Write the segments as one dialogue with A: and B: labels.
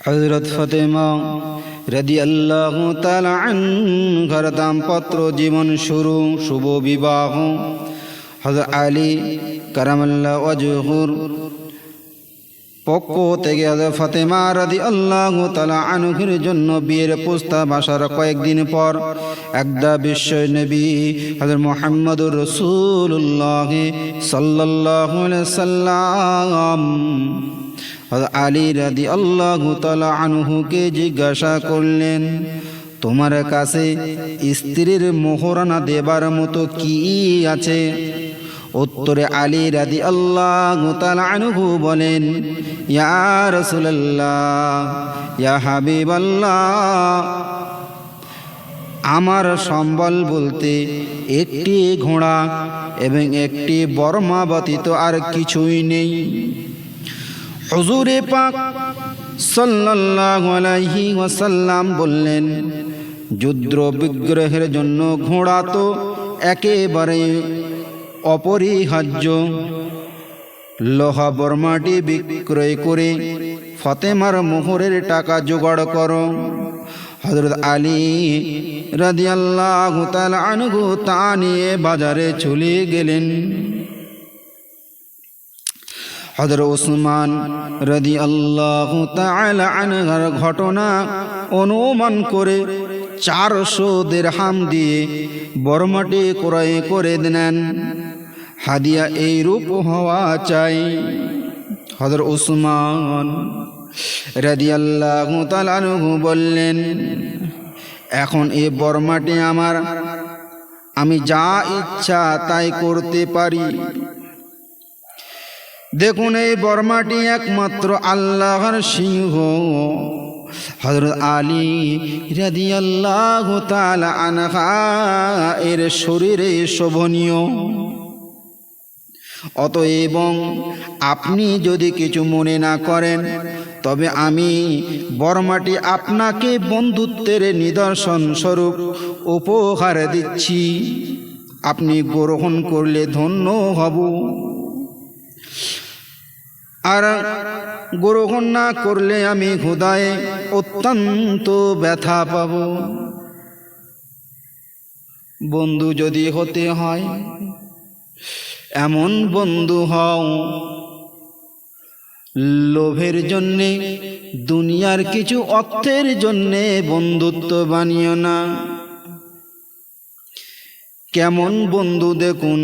A: হজরত ফতেমা রদি আল্লাহ ঘর দাম্পত্র জীবন শুরু শুভ বিবাহ। হজরত আলী কারামাল্লা অজহুর পক্ষ থেকে ফতেমা রদি আল্লাহ তালা আনুখের জন্য বিয়ের প্রস্তাব আসার কয়েকদিন পর একদা বিশ্ব নবী হজরত মোহাম্মদুর রসুল্লাহ সাল্লাহ সাল্লাম আলী রাদি আল্লাহ তালা আনহুকে জিজ্ঞাসা করলেন, তোমার কাছে স্ত্রীর মোহরানা দেবার মতো কি আছে? উত্তরে আলী রাদি আল্লাহ আনহু বলেন, ইয়া রসুল্লাহ ইয়া হাবিব আমার সম্বল বলতে একটি ঘোড়া এবং একটি বর্মা ব্যতীত আর কিছুই নেই। হজুরে পাক সাল্লাল্লাহু আলাইহি ওয়াসাল্লাম বললেন, যুদ্ধ বিগ্রহের জন্য ঘোড়া তো একেবারে অপরিহার্য। লোহা বর্মাটি বিক্রয় করে ফতেমার মোহরের টাকা জোগাড় করো। হজরত আলী রাদিয়াল্লাহু তাআলা আনহু তা নিয়ে বাজারে চলে গেলেন। হজর ওসমান রদি আল্লাহ আনহার ঘটনা অনুমান করে চারশো দেড়হাম দিয়ে বর্মাটি ক্রয় করে দেন হাদিয়া এই রূপ হওয়া চাই। হজর উসমান রদি আল্লাহ তালানহু বললেন, এখন এই বর্মাটি আমার, আমি যা ইচ্ছা তাই করতে পারি। দেখুন এই বর্মাটি একমাত্র আল্লাহর সিংহ। হজরত আলী রাদি আল্লাহ আনহা এর শরীরে শোভনীয়। অতএব আপনি যদি কিছু মনে না করেন, তবে আমি বর্মাটি আপনাকে বন্ধুত্বের নিদর্শন স্বরূপ উপহার দিচ্ছি। আপনি গ্রহণ করলে ধন্য হব। আর গ্রহণ না করলে আমি খুদায় অত্যন্ত ব্যথা পাব। বন্ধু যদি হতে হয় এমন বন্ধু হও। লোভের জন্যে, দুনিয়ার কিছু অর্থের জন্যে বন্ধুত্ব বানিও না। কেমন বন্ধু দেখুন?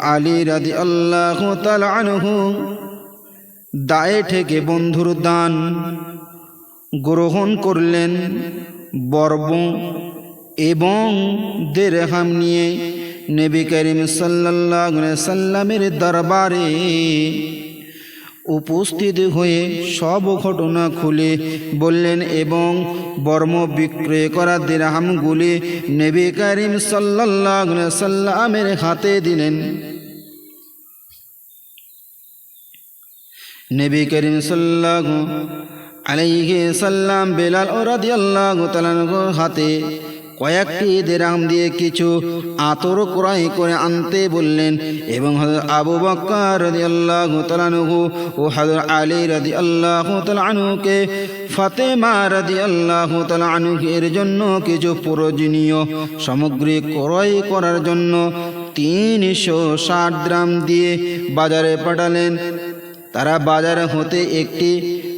A: আলী রাদি আল্লাহ আনহু দায়ে থেকে বন্ধুর দান গ্রহণ করলেন বর্ব এবং দেড়হাম নিয়ে। নবী করিম সাল্লাহ সাল্লামের দরবারে উপস্থিত হয়ে সব ঘটনা খুলে বললেন এবং বর্ম বিক্রয় করা দেরাহামগুলি নবী করিম সাল্লাহ সাল্লামের হাতে দিলেন। নবী করিম সাল্লাহ আলাইহি সাল্লাম বেলাল ও রাদিয়াল্লাহু তাআলার হাতে কয়েকটি দেরাম দিয়ে কিছু আতর ক্রয় করে আনতে বললেন এবং আবু বক্কর রদি আল্লাহ তালানহু ও হজর আলী রদি আল্লাহ তালানুকে ফাতেমা রদি আল্লাহ তালানুকে এর জন্য কিছু প্রয়োজনীয় সামগ্রী ক্রয় করার জন্য তিনশো ষাট গ্রাম দিয়ে বাজারে পাঠালেন। তারা বাজার হতে একটি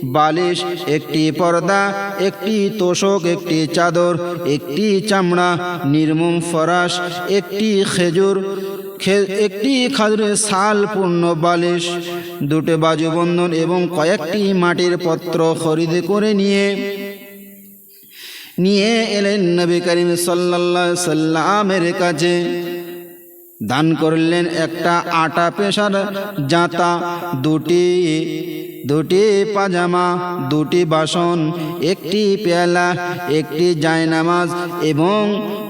A: বালিশ, একটি পর্দা, একটি তোষক, একটি চাদর, একটি চামড়া, নির্মম ফরাস, একটি খেজুর একটি খাজুরের শাল পূর্ণ বালিশ, দুটো বাজুবন্ধন এবং কয়েকটি মাটির পত্র খরিদ করে নিয়ে নিয়ে এলেন নবী করিম সাল্লা সাল্লামের কাছে। দান করলেন একটা আটা পেশার জাঁতা, দুটি দুটি পাজামা, দুটি বাসন, একটি পেয়ালা, একটি জায়নামাজ এবং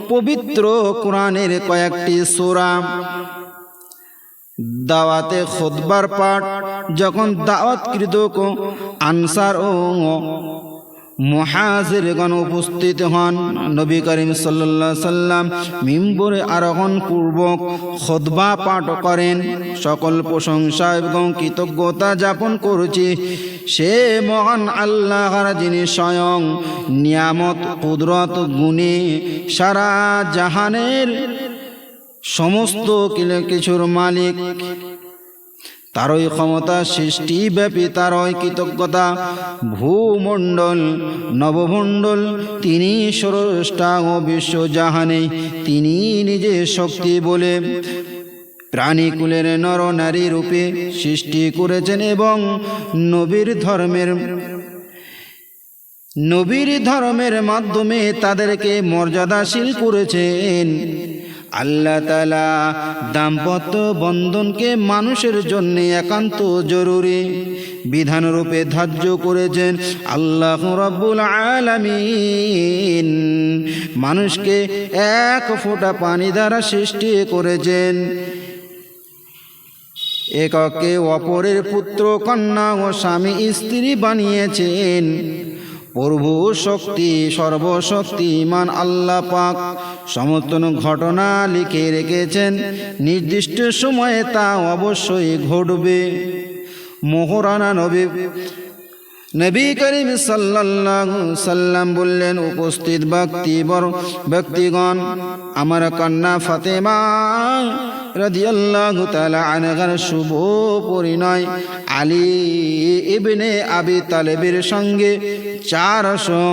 A: পবিত্র কোরআনের কয়েকটি সোরা। দাওয়াতে খোদবার পাঠ যখন দাওয়াতকৃত আনসার ও মহাজেরগণ উপস্থিত হন নবী করিম সাল্লাহ সাল্লাম মিম্বরে আরোহণ পূর্বক খোদবা পাঠ করেন। সকল প্রশংসা এবং কৃতজ্ঞতা যাপন করছি। সে মহান আল্লাহর যিনি স্বয়ং নিয়ামত, কুদরত, গুণে, সারা জাহানের সমস্ত কিছুর মালিক। তারই ক্ষমতা সৃষ্টিব্যাপী তারই কৃতজ্ঞতা। ভূমণ্ডল, নবমণ্ডল, তিনি স্রষ্টা ও বিশ্বজাহানে, তিনি নিজে শক্তি বলে প্রাণীকুলের নর নারী রূপে সৃষ্টি করেছেন এবং নবীর ধর্মের নবীর ধর্মের মাধ্যমে তাদেরকে মর্যাদাশীল করেছেন। আল্লাহ তালা দাম্পত্য বন্ধনকে মানুষের জন্য একান্ত জরুরি। বিধানরূপে ধার্য করেছেন আল্লাহ রব্বুল আলামিন। মানুষকে এক ফোঁটা পানি দ্বারা সৃষ্টি করেছেন। এককে অপরের পুত্র, কন্যা ও স্বামী, স্ত্রী বানিয়েছেন। প্রভু শক্তি সর্বশক্তিমান আল্লাহ পাক সমর্থন ঘটনা লিখে রেখেছেন। নির্দিষ্ট সময়ে তা অবশ্যই ঘটবে। মোহরানা নবী নবী করিম সাল্লাল্লাহু সাল্লাম বললেন, উপস্থিত ব্যক্তিবর ব্যক্তিগণ, আমার কন্যা ফাতেমা রাদিয়াল্লাহু তাআলা আনহার শুভ পরিণয়। আলী ইবনে আবি তালেবের সঙ্গে চারশো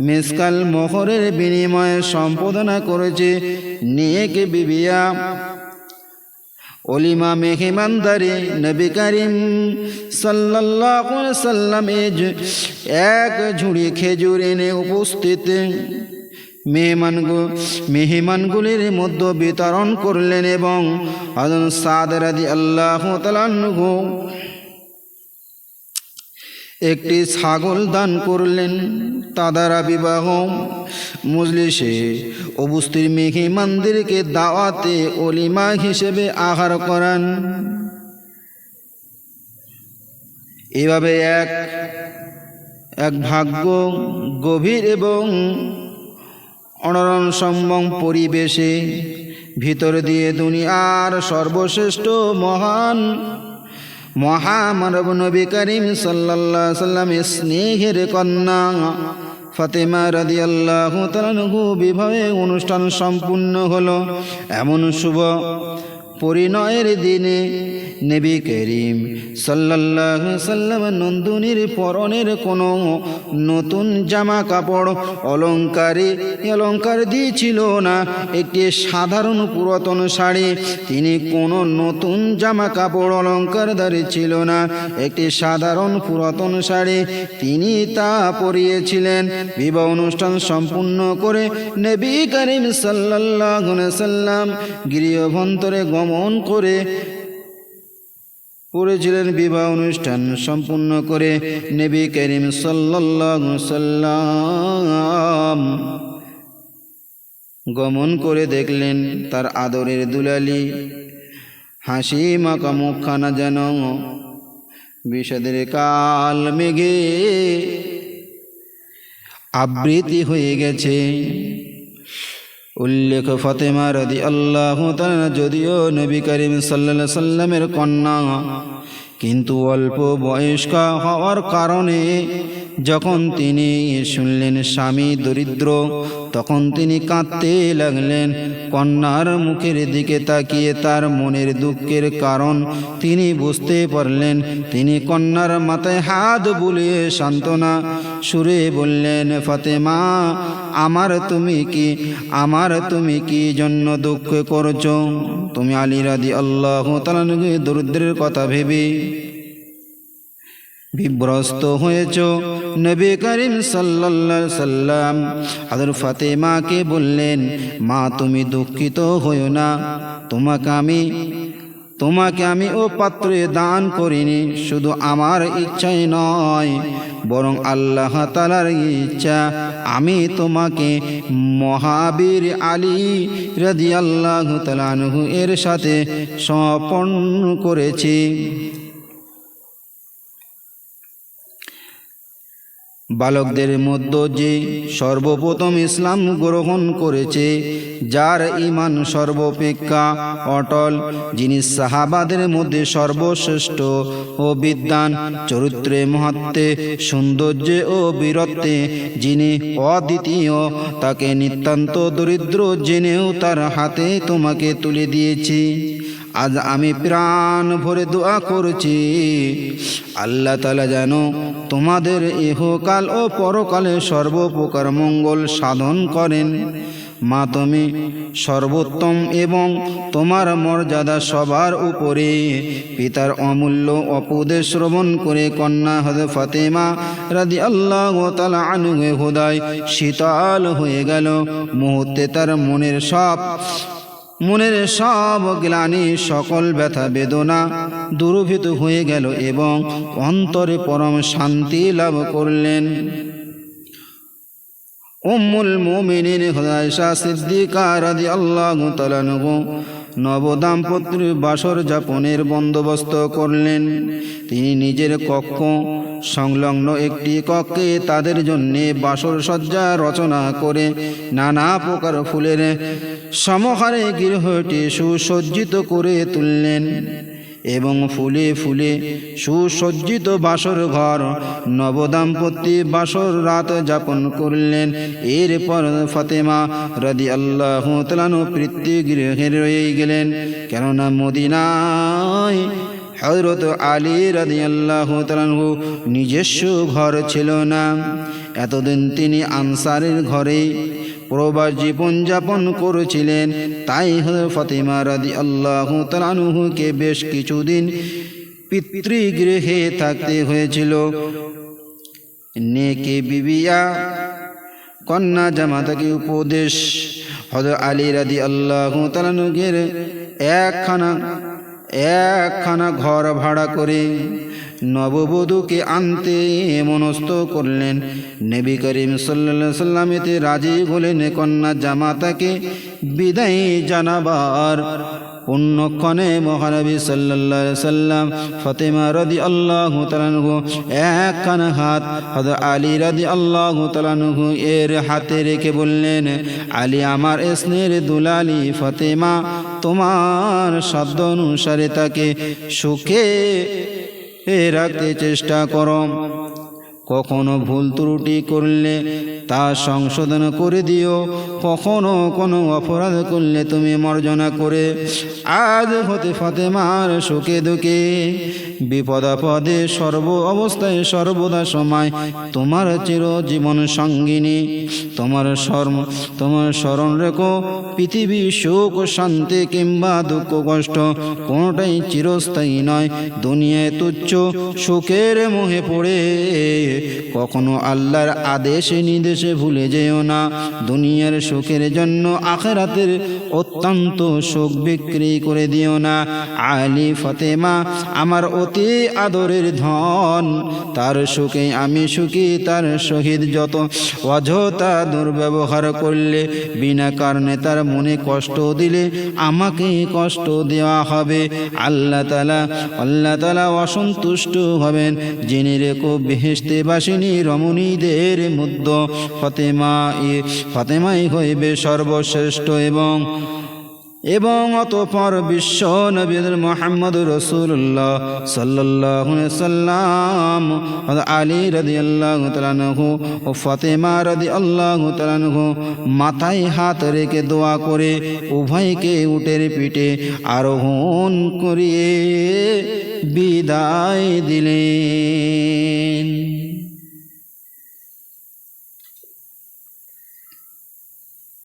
A: মিসকাল মোহরের বিনিময়ে সম্পাদনা করেছে। নেক বিবিয়া অলিমা মেহমানদারি নবী করিম সাল্লাম এক ঝুড়ি খেজুর এনে উপস্থিত। মেহমানগু, মেহমানগুলির মধ্যে বিতরণ করলেন এবং সাদ রাজি আল্লাহ তালান্নহু একটি ছাগল দান করলেন, তাদারা বিবাহ। মজলিসে অবস্থির মেহমানদেরকে দাওয়াতে অলিমা হিসেবে আহার করান। এভাবে এক এক ভাগ্য গভীর এবং অনরণ সম্যম পরিবেশে ভিতর দিয়ে দুনিয়ার সর্বশ্রেষ্ঠ মহান মহামানব নবী করিম সাল্লা সাল্লামের স্নেহের কন্যা ফাতেমা রাদি আল্লাহ বিবাহে অনুষ্ঠান সম্পূর্ণ হলো। এমন শুভ পরিণয়ের দিনে নবী করিম সাল্লাল্লাহু সাল্লাম নন্দুনির পরনের কোনো নতুন জামা কাপড় অলঙ্কারে অলঙ্কার দিয়েছিল না। একটি সাধারণ পুরাতন শাড়ি, তিনি কোনো নতুন জামা কাপড় অলঙ্কারধারী ছিল না। একটি সাধারণ পুরাতন শাড়ি, তিনি তা পরিয়েছিলেন। বিবাহ অনুষ্ঠান সম্পূর্ণ করে নবী করিম সাল্লাল্লাহু সাল্লাম গৃহভন্তরে গমন করে করেছিলেন বিবাহ অনুষ্ঠান সম্পূর্ণ করে নবী করিম সাল্লাম গমন করে দেখলেন তার আদরের দুলালি হাসি মাকা মুখখানা যেন বিষাদের কাল মেঘে আবৃত্তি হয়ে গেছে। উল্লেখ ফতেমা রদি আল্লাহ যদিও নবী করিম সাল্লা সাল্লামের কন্যা, কিন্তু অল্প বয়স্ক হওয়ার কারণে যখন তিনি শুনলেন স্বামী দরিদ্র, তখন তিনি কাঁদতে লাগলেন। কন্যার মুখের দিকে তাকিয়ে তার মনের দুঃখের কারণ তিনি বুঝতে পারলেন। তিনি কন্যার মাথায় হাত বুলিয়ে সান্ত্বনা সুরে বললেন, ফাতেমা, আমার তুমি কি? আমার তুমি কি জন্য দুঃখ করছ? তুমি আলী রাদি আল্লাহ তালানুকে দরিদ্রের কথা ভেবে বিভ্রস্ত হয়েছ। নবী করিম সাল্লা সাল্লাম আদর ফাতেমাকে বললেন, মা, তুমি দুঃখিত হইও না। তোমাকে আমি তোমাকে আমি ও পাত্রে দান করিনি। শুধু আমার ইচ্ছাই নয়, বরং আল্লাহ তালার ইচ্ছা। আমি তোমাকে মহাবীর আলী রাজি আল্লাহ তালানহু এর সাথে সমর্পণ করেছি। বালকদের মধ্য যে সর্বপ্রথম ইসলাম গ্রহণ করেছে, যার ইমান সর্বপেক্ষা অটল, যিনি সাহাবাদের মধ্যে সর্বশ্রেষ্ঠ ও বিদ্যান চরিত্রে মহাত্মে সৌন্দর্যে ও বীরত্বে, যিনি অদ্বিতীয়, তাকে নিতান্ত দরিদ্র জেনেও তার হাতে তোমাকে তুলে দিয়েছি। আজ আমি প্রাণ ভরে দোয়া করছি। আল্লাহ তালা যেন তোমাদের ইহকাল ও পরকালে সর্বপ্রকার মঙ্গল সাধন করেন। মা তুমি সর্বোত্তম এবং তোমার মর্যাদা সবার উপরে। পিতার অমূল্য অপুদের শ্রবণ করে কন্যা হদে ফাতেমা রাদি আল্লাহ তালা আনুগে হোদায় শীতল হয়ে গেল। মুহূর্তে তার মনের সব মনের সব গ্লানি সকল ব্যথা বেদনা দূরভূত হয়ে গেল এবং অন্তরে পরম শান্তি লাভ করলেন। উম্মুল মুমিনিন হুদায়শা সিদ্দিকা রাদিয়াল্লাহু তাআলা নবদাম্পত্যের বাসর যাপনের বন্দোবস্ত করলেন। তিনি নিজের কক্ষ, সংলগ্ন একটি কক্ষে তাদের জন্যে বাসর সজ্জা রচনা করে নানা প্রকার ফুলের সমহারে গৃহটি সুসজ্জিত করে তুললেন এবং ফুলে ফুলে সুসজ্জিত বাসর ঘর নবদাম্পত্তি বাসর রাত যাপন করলেন। এরপর ফতেমা রাদি আল্লাহ তালানো গৃহে রয়ে গেলেন। কেননা মদিনায় হজরত আলী রাদি আল্লাহ তালানহু নিজস্ব ঘর ছিল না। এতদিন তিনি আনসারের ঘরে প্রবাস জীবন যাপন করেছিলেন। তাই ফতেমা রাদি আল্লাহ তালানুহুকে বেশ কিছুদিন পিতৃগৃহে থাকতে হয়েছিল। নেকে বিবিয়া, কন্যা জামাতাকে উপদেশ হদ আলী রাদি আল্লাহ তালানুগের একখানা একখানা ঘর ভাড়া করে নববধূকে আনতে মনস্থ করলেন। নবী করিম সাল্লা সাল্লামেতে রাজি হলেন, কন্যা জামাতাকে বিদায় জানাবার পুণ্যক্ষণে মহানবী সাল্লাহ সাল্লাম ফতেমা রদি আল্লাহ তালানহু একখানা হাত হদ আলী রদি আল্লাহ তালানহু এর হাতে রেখে বললেন, আলী আমার স্নেহের দুলালি ফতেমা তোমার শব্দ অনুসারে তাকে সুখে রাখতে চেষ্টা করো। কখনো ভুল ত্রুটি করলে তা সংশোধন করে দিও। কখনো কোনো অপরাধ করলে তুমি মর্জনা করে। আজ হতে ফাতেমার সুখে দুঃখে, বিপদাপদে সর্ব অবস্থায় সর্বদা সময় তোমার চির জীবন সঙ্গিনী। তোমার শর্ম, তোমার স্মরণ রেখো, পৃথিবী সুখ, শান্তি কিংবা দুঃখ, কষ্ট কোনোটাই চিরস্থায়ী নয়। দুনিয়ায় তুচ্ছ সুখের মোহে পড়ে। কখনো আল্লাহর আদেশে নির্দেশে ভুলে যেও না। দুনিয়ার সুখের জন্য আখেরাতের অত্যন্ত সুখ বিক্রি করে দিও না। আলী ফতেমা আমার অতি আদরের ধন, তার সুখে আমি সুখী, তার শহীদ যত অযথা দুর্ব্যবহার করলে, বিনা কারণে তার মনে কষ্ট দিলে আমাকে কষ্ট দেওয়া হবে। আল্লাহ তালা আল্লাহ তালা অসন্তুষ্ট হবেন। জেনে রেখো বেহেস্তে বাসিনী রমণীদের মধ্য ফতেমা ফতেমাই হইবে সর্বশ্রেষ্ঠ এবং এবং অতপর বিশ্ব নবীদের মোহাম্মদ রসুল্লাহ সাল্লাহ সাল্লাম আলী রদি আল্লাহ তালানহু ও ফতেমা রদি আল্লাহ তালানহু মাথায় হাত রেখে দোয়া করে উভয়কে উটের পিঠে আরোহণ করিয়ে বিদায় দিলেন।